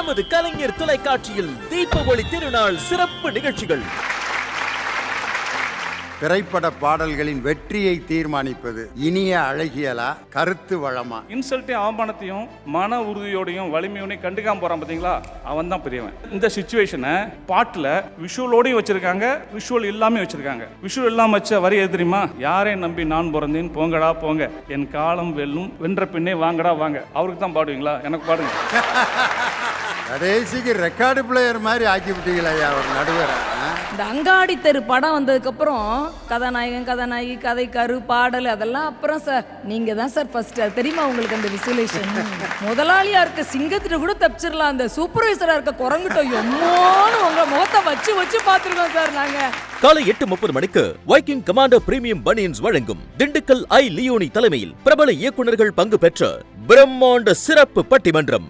நமது கலைஞர் தொலைக்காட்சியில் தீப ஒளி திருநாள் சிறப்பு நிகழ்ச்சிகள். திரைப்பட பாடல்களின் வெற்றியை தீர்மானிப்பது இனிய அழகியலா? கருத்து வளமா இன்சல்ட்டையும் அவமானத்தையும் மன உறுதியோடையும் வலிமையோடையும் கண்டுக்காம போறான் பாத்தீங்களா? அவன் தான் பெரியவன். இந்த சுச்சுவேஷனை பாட்டில் விஷுவலோடையும் வச்சிருக்காங்க விஷுவல் இல்லாம வச்சிருக்காங்க. விஷுவல் இல்லாம வச்ச வரி எது தெரியுமா? யாரையும் நம்பி நான் பிறந்தேன்? போங்கடா போங்க. என் காலம் வெல்லும். வென்ற பின்னே வாங்கடா வாங்க. அவருக்கு தான் பாடுவீங்களா? எனக்கு பாடுங்க. கடைசிக்கு ரெக்கார்டு பிளேயர் மாதிரி ஆக்கி விட்டீங்களா ஐயா ஒரு நடுவரை? இந்த அங்காடி தெரு படம் வந்ததுக்கப்புறம் கதாநாயகன் கதாநாயகி கதை கரு பாடல் அதெல்லாம் அப்புறம் சார் நீங்கள் தான் சார் ஃபஸ்ட்டு அது தெரியுமா உங்களுக்கு அந்த விசுவலேஷன் முதலாளியாக இருக்க சிங்கத்திட்ட கூட தப்பிச்சிடலாம் அந்த சூப்பர்வைசராக இருக்க குரங்குட்டோம் எம்மோன்னு உங்கள் முகத்தை வச்சு வச்சு பார்த்துருக்கோம் சார் நாங்கள் காலை எட்டு முப்பது மணிக்கு வைக்கிங் கமாண்டோ பிரீமியம் பனியன்ஸ் வழங்கும் திண்டுக்கல் ஐ லியோனி தலைமையில் பிரபல இயக்குனர்கள் பங்கு பெற்ற பிரம்மாண்ட சிறப்பு பட்டிமன்றம்.